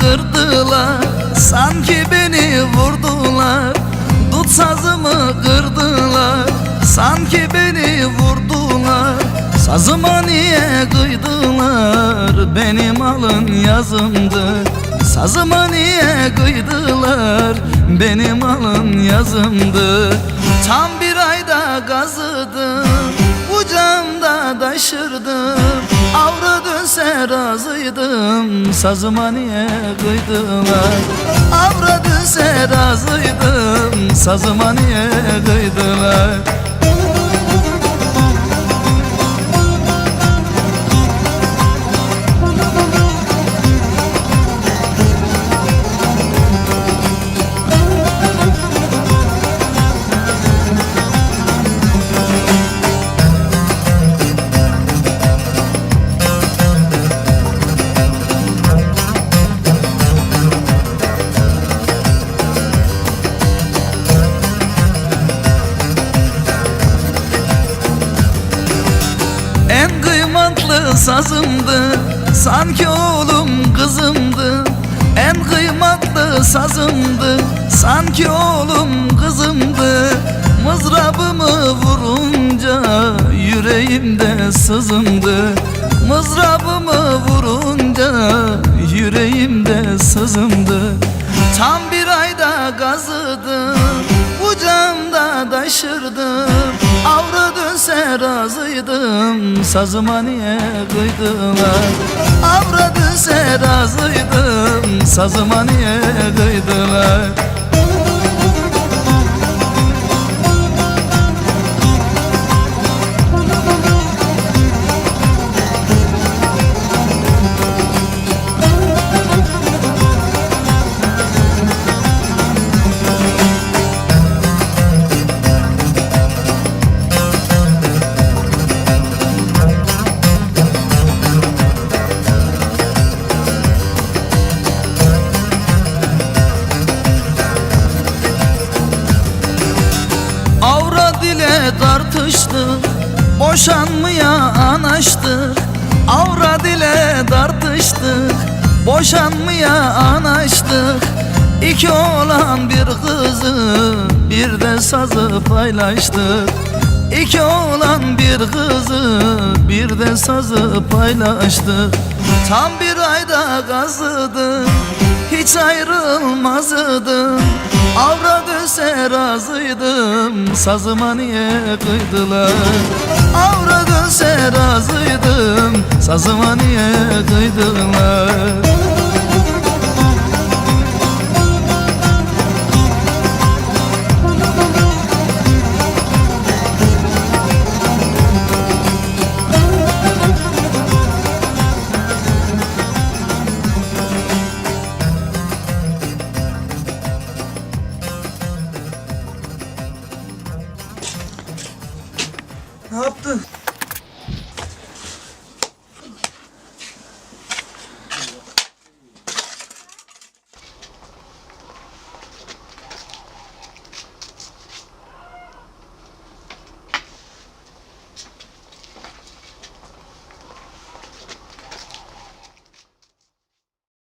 kırdılar. Sanki beni vurdular. Dut sazımı kırdılar. Sanki beni vurdular. Sazıma niye kıydılar? Benim alın yazımdı. Sazıma niye kıydılar? Benim alın yazımdı. Tam bir ayda gazıdım Ucamda taşırdım dönse razıydım? Sazıma niye kıydılar? Avra dönse razıydım. Sazıma niye kıydılar sazımdı Sanki oğlum kızımdı. En kıymetli sazımdı Sanki oğlum kızımdı. Mızrabımı vurunca Yüreğimde sızımdı. Mızrabımı vurunca Yüreğimde sızımdı. Tam bir ayda taşırdım Avra dönse razıydım Sazıma niye kıydılar? Avra dönse razıydım Sazıma niye kıydılar Dile tartıştık Boşanmaya anaştık Avra dile tartıştık Boşanmaya anaştık İki oğlan bir kızı Bir de sazı paylaştık İki oğlan bir kızı Bir de sazı paylaştık Tam bir ayda gazıdım Hiç ayrılmazdım. Avra dönse razıydım. Sazıma niye kıydılar? Avra dönse razıydım. Sazıma niye kıydılar